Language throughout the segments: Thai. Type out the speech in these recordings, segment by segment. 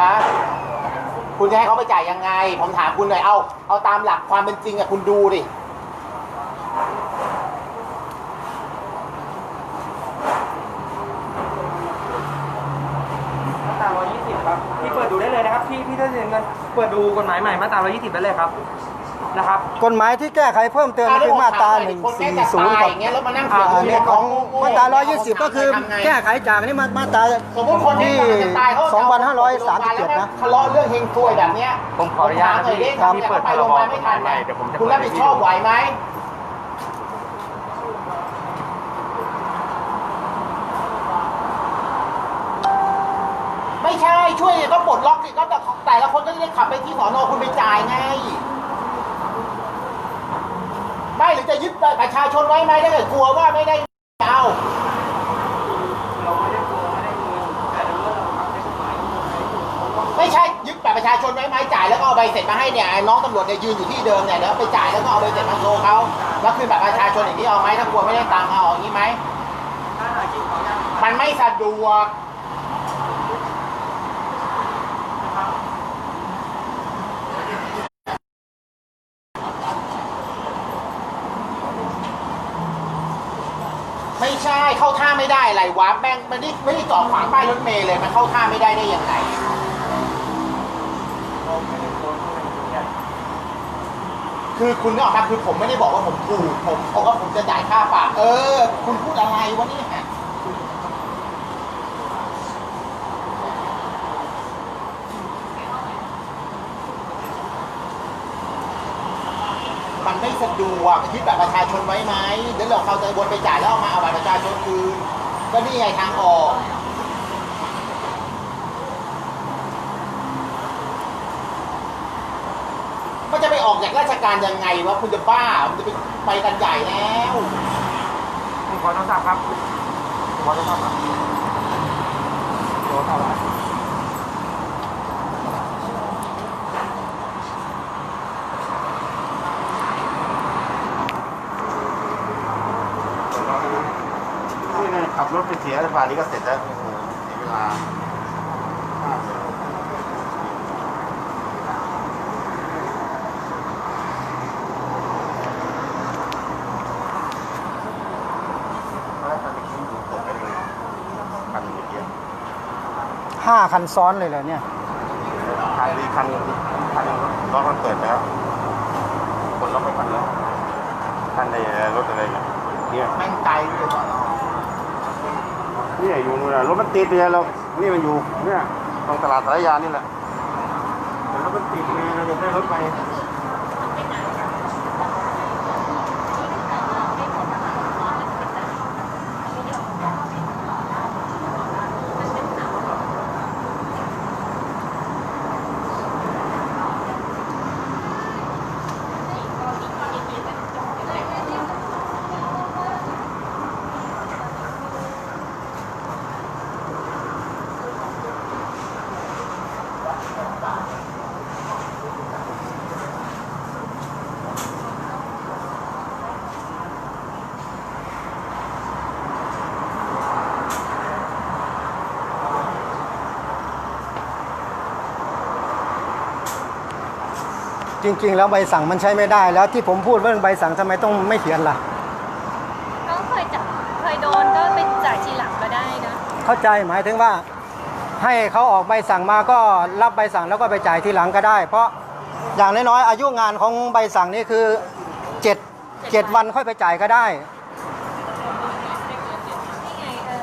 ฮะคุณจะให้เขาไปจ่ายยังไง ผมถามคุณหน่อย เอาเอาตามหลักความเป็นจริงอะคุณดูดิ มาตรา120 ครับ พี่เปิดดูได้เลยนะครับ พี่พี่ถ้าเรียนเงินเปิดดูกฎหมายใหม่มาตรา120 ได้เลยครับ นะครับกฎหมายที่แก้ไขเพิ่มเติมคือมาตราคนแค่จะตาย140กับอย่างเงี้ยแล้วมานั่งเถียงอ่าเนี่ยของมาตรา 120 ก็คือทำไงแก้ไขจากนี่มามาตราสมมติคนที่ที่จะตายเขาจะเอา2537นะทะเลาะเรื่องเฮงซวยแบบเนี้ยผมขออนุญาตผมถมหน่อยดิครับทำพี่เนี่ยเปิเขาดไปโรงพยาบาลไม่ทันพรบนะเดี๋ยวผมจะคุณรับผิดชอบไหวไหมไม่ใช่ช่วยก็ปลดล็อกสิก็แต่แต่ละคนก็จะได้ขับไปที่สอนอคุณไปจ่ายไงไม่ หรือจะยึดประชาชนไว้ไหมถ้าเกิดกลัวว่าไม่ได้เอา เราไม่ได้กลัวไม่ได้เงินแต่เรื่องเราทำในกฎหมายไม่ใช่ยึดบัตรประชาชนไว้ไหมจ่ายแล้วก็เอาใบเสร็จมาให้เนี่ยน้องตำรวจเนี่ยยืนอยู่ที่เดิมเนี่ยแล้วไปจ่ายแล้วก็เอาใบเสร็จมาโชว์เขาแล้วคืนบัตรประชาชนอย่างนี้เอาไหมถ้ากลัวไม่ได้ตังค์เอาอย่างนี้ไหมถ้าหากินขออนุญาตมันไม่สะดวกไม่ใช่เข้าท่า ได้อะไรวะแม่งมันนี่ไม่ได้จอดขวางป้ายรถเมล์เลยมันเข้าท่าไม่ได้ได้ยังไงเราไม่ได้กลัวไม่ได้กลัวเนี่ยคือคุณนึกออกมคือผมไม่ได้บอกว่าผมถูกผมบอกว่าผมจะจ่ายค่าปรับเออ คุณพูดอะไรวะเนี่ยมันไม่สะดวกยึดบัตรประชาชนไว้ไหมเดี๋ยวเราเขาจะวนไปจ่ายแล้วเอามาเอาบัตรประชาชน ก็นี่ไงทางออกมันจะไปออกจากราชการยังไงวะคุณจะบ้ามันจะไปไปกันใหญ่แล้วผมขอโทรศัพท์ครับผมขอโทรศัพท์ครับโทรศัพท์ครับ นี่ไง ขับรถไปเสียป่านนี้ก็เสร็จแล้วโอ้โหเสียเวลาแล้วตอนนี้อยู่ตกไปเลยคันเมื่อกี้ห้าคันซ้อนเลยเหรอเนี่ย คันนี้คันคันล็อกมันเปิดแล้วกดล็อกไปคันแล้วคันในรถอะไรเนี่ย เนี่ยแม่งไกลเลยสอนอ เนี่ยอยู่นู่นนะรถมันติดเลยเรานี่มันอยู่เนี่ยตรงตลาดสารยานี่แหละแต่รถมันติดไงเราจะได้รถไป จริง ๆ แล้วใบสั่งมันใช้ไม่ได้ แล้วที่ผมพูดเรื่องใบสั่งทำไมต้องไม่เขียนล่ะ ก็เคยจับเคยโดนก็ไปจ่ายทีหลังก็ได้นะเข้าใจหมายถึงว่า ให้เขาออกใบสั่งมาก็รับใบสั่งแล้วก็ไปจ่ายทีหลังก็ได้ เพราะอย่างน้อยๆอายุงานของใบสั่งนี่คือเจ็ดเจ็ดวันค่อยไปจ่ายก็ได้ นี่ไงเออ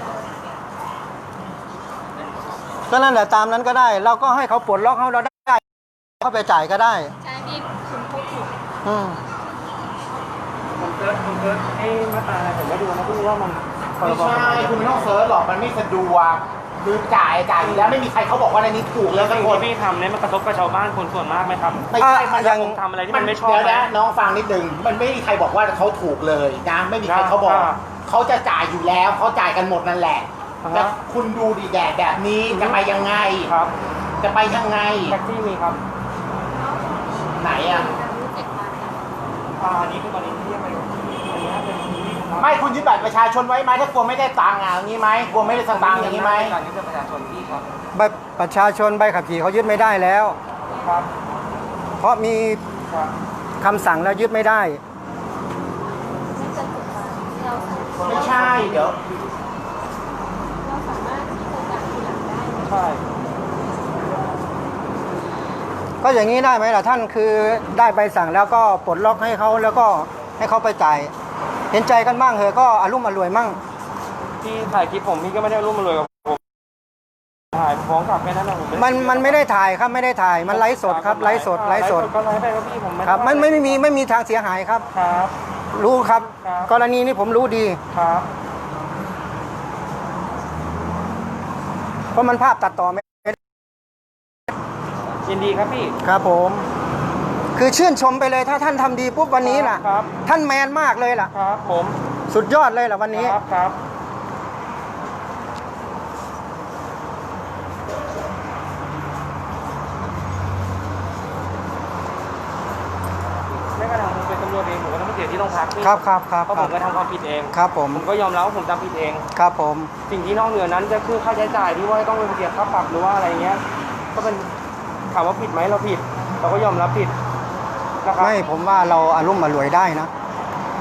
ก็นั่นแหละตามนั้นก็ได้ เราก็ให้เขาปลดล็อกให้เราได้เขาไปจ่ายก็ได้ ใช่พี่คุณพูดถูก อืมผมเซิร์ชผมเซิร์ชให้มาตราอะไรผมไม่ดูนะเพิ่งรู้ว่ามันพรไม่บใช่คุณไม่ต้องเซิร์ชหรอกมันไม่สะดวกคือจ่ายจ่ายอยู่แล้วไม่มีใครเขาบอกว่าในนี้ถูกแล้วสัสิ่กงคนที่พี่ทำเนี่ยมันกระทบกับชาวบ้านคนส่วนมากไหมครับ ไม่ใช่มันอะยังผมทำอะไรที่มันไม่ชอบเดี๋ยวนะนะน้องฟังนิดหนึ่งมันไม่มีใครบอกว่าเขาถูกเลยนะไม่มีใครเขาบอกอ่าเขาจะจ่ายอยู่แล้วเขาจ่ายกันหมดนั่นแหละอ่าฮะแต่คุณดูดีแดดแบบนี้อือฮึจะไปยังไง ครับจะไปยังไงแท็กซี่มีครับไหนอะ เจ็ดวันอ่าอันนี้คือตอนนี้ที่ยังไม่อันนี้เป็นที่ไม่คุณยึดบัตรประชาชนไว้ไหมถ้ากลัวไม่ได้ตังค์อะอย่างนี้ไหมกลัวไม่ได้สตางค์อย่างนี้ไหมการยึดประชาชนพี่ครับใบประชาชนใบขับขี่เขายึดไม่ได้แล้ว ครับเพราะมีครับคำสั่งแล้วยึดไม่ได้เราไม่ใช่เดี๋ยว เราสามารถที่จะจ่ายทีหลังได้ ใช่ ก็อย่างนี้ได้ไหมล่ะท่านคือได้ใบสั่งแล้วก็ปลดล็อกให้เขาแล้วก็ให้เขาไปจ่าย เห็นใจกันบ้างเหอะก็อารมณ์อร่วยมั่งพี่ถ่ายคลิปผมพี่ก็ไม่ได้ร่วมมาเลยกับผมถ่ายฟ้องกลับแค่นั้นนะผมไได้มันมันไม่ได้ถ่ายครับไม่ได้ถ่ายมันไลฟ์สดครับไลฟ์สดไลฟ์สดก็ไลฟ์ไปครับพี่ผมไม่ครับมันไม่ไม่มีไม่มีทางเสียหายครับ ครับ รู้ครับครับ กรณีนี้ผมรู้ดี ครับ เพราะมันภาพตัดต่อไม่ได้ ยินดีครับพี่ ครับผม คือชื่นชมไปเลยถ้าท่านทำดีปุ๊บวันนี้ล่ะ ครับ ท่านแมนมากเลยล่ะ ครับผมสุดยอดเลยล่ะวันนี้ ครับครับแม้กระทั่งผมเป็นตำรวจเองผมก็ต้องไปเสียที่โรงพักพี่ครับครับครับเพราะคผรับมก็ทำความผิดเอง ครับผม ผมก็ยอมรับว่าผมทำผิดเอง ครับผม สิ่งที่นอกเหนือนั้นจะคือค่าใช้จ่ายที่ว่าต้องไปเสียค่าปรับหรือว่าอะไรเงี้ย ก็เป็นถามว่าผิดไหมเราผิด เราก็ยอมรับผิดนะครับไม่ผมว่าเราอารมณ์อร่วยได้นะ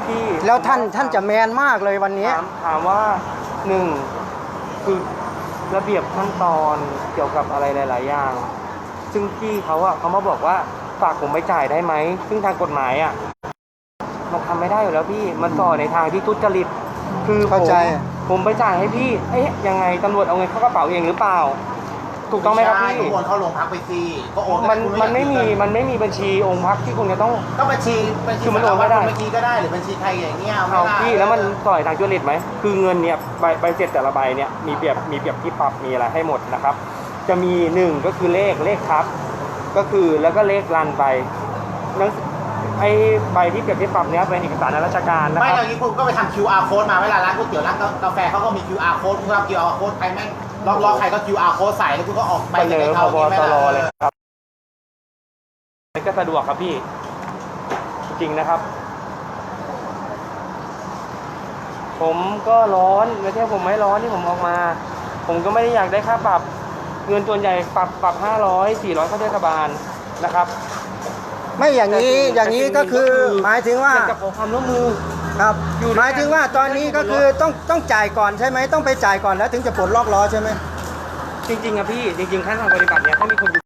ที่แล้วท่านท่านจะแมนมากเลยวันนี้ ถามถามว่าหนึ่งคือระเบียบขั้นตอนเกี่ยวกับอะไรหลาย ๆ อย่าง ซึ่งพี่เขาอะเขามาบอกว่าฝากผมไปจ่ายได้ไหม ซึ่งทางกฎหมายอะมันทำไม่ได้อยู่แล้วพี่ มันต่อในทางที่ทุจริต คือผมเข้าใจ ผมไปจ่ายให้พี่ เอ๊ะยังไงตำรวจเอาเงินเข้ากระเป๋าเองหรือเปล่า ถูกต้องไหมครับพี่ใช่ก็โอนเข้าโรงพักไปสิก็โอนมันคุณมันไม่มีอยากมันไม่มีบัญชีองค์พักที่คุณจะต้อง ก็บัญชีบัญชีคือมันโอนไม่ได้ บัญชีก็ได้หรือบัญชีใครอย่างเงี้ยเอาไได้พี่แล้วมันต่อยทางจุลิตไหมคือเงินเนี่ยใบใบเสร็จแต่ละใบเนี่ยมีเปรียบมีเปรียบที่ปรับมีอะไรให้หมดนะครับ จะมีหนึ่งก็คือเลขเลขทับ ก็คือแล้วก็เลขรันไปหนังไอ้ใบที่เปรียบที่ปรับเนี่ยเป็นเอกสารราชการนะไม่ครับอย่างนี้คุณก็ไปทำ QR code มาเวลาร้านก๋วยเตี๋ยวร้านกาแฟเขาก็มี QR code คุณทำ QR code ใครแม่ง ล็อกล็อกใครก็ QR code ใส่แล้วคุณก็ออกใบเสนอพเขาบอย่างนี้ไหมตรล่ะเลยครับมันก็สะดวกครับพี่ จริงนะครับ ผมก็ร้อนไม่ใช่ผมไม่ร้อนที่ผมออกมา ผมก็ไม่ได้อยากได้ค่าปรับเงินตัวนใหญ่ปรับปรับห้าร้อยสี่ร้อยเข้าเทศบาลนะครับ ไม่อย่างนี้แต่สิ่งอย่างนี้ก็คือแต่สิ่งก็คือหมายถึงว่าอยากจะขอความร่วมมือ ครับอยู่ด้วยหมายถึงว่าตอนนี้ก็คือต้องต้องจ่ายก่อนใช่ไหมต้องไปจ่ายก่อนแล้วถึงจะปลดล็อกล้อใช่ไหม จริงๆอะพี่ จริงๆขั้นตอนปฏิบัติเนี่ยถ้ามีคนอยู่